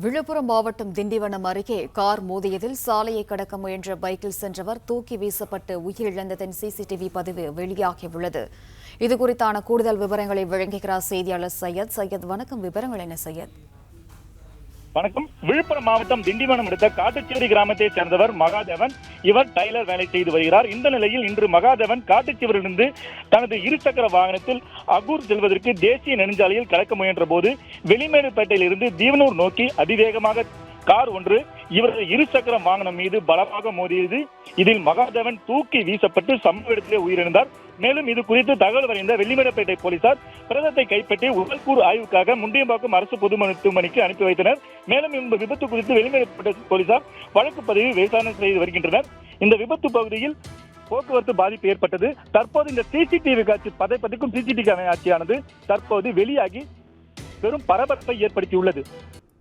விழுப்புரம் மாவட்டம் திண்டிவனம் அருகே கார் மோதியதில் சாலையை கடக்க முயன்ற பைக்கில் சென்றவர் தூக்கி வீசப்பட்டு உயிரிழந்ததன் சிசிடிவி பதிவு வெளியாகியுள்ளது. இதுகுறித்தான கூடுதல் விவரங்களை வழங்குகிறார் செய்தியாளர் சையத். சையத் வணக்கம். விவரங்கள் என்ன சையத்? வணக்கம். விழுப்புரம் மாவட்டம் திண்டிவனம் அடுத்த காட்டுச்சேரி கிராமத்தைச் சேர்ந்தவர் மகாதேவன். இவர் டைலர் வேலை செய்து வருகிறார். இந்த நிலையில் இன்று மகாதேவன் காட்டுச்சேரியிலிருந்து தனது இருசக்கர வாகனத்தில் அகூர் செல்வதற்கு தேசிய நெடுஞ்சாலையில் கலக்க முயன்ற போது வெளிமேடுப்பேட்டையில் இருந்து தீவனூர் நோக்கி அதிவேகமாக கார் ஒன்று இவரது இருசக்கர வாகனம் மீது பலமாக மோதியது. இதில் மகாதேவன் தூக்கி வீசப்பட்டு சம்பவ இடத்திலே உயிரிழந்தார். மேலும் இது குறித்து தகவல் வரைந்த வெள்ளிமடப்பேட்டை போலீசார் பிரதத்தை கைப்பற்றி உடல்கூறு ஆய்வுக்காக முண்டியம்பாக்கம் அரசு பொது மருத்துவமனைக்கு அனுப்பி வைத்தனர். மேலும் இந்த விபத்து குறித்து வெள்ளிமேடப்பேட்டை போலீசார் வழக்கு பதிவு விசாரணை செய்து வருகின்றனர். இந்த விபத்து பகுதியில் போக்குவரத்து பாதிப்பு ஏற்பட்டது. தற்போது இந்த சிசிடிவி காட்சி பதைப்பதைக்கும் சிசிடிவி காட்சியானது தற்போது வெளியாகி பெரும் பரபரப்பை ஏற்படுத்தியுள்ளது.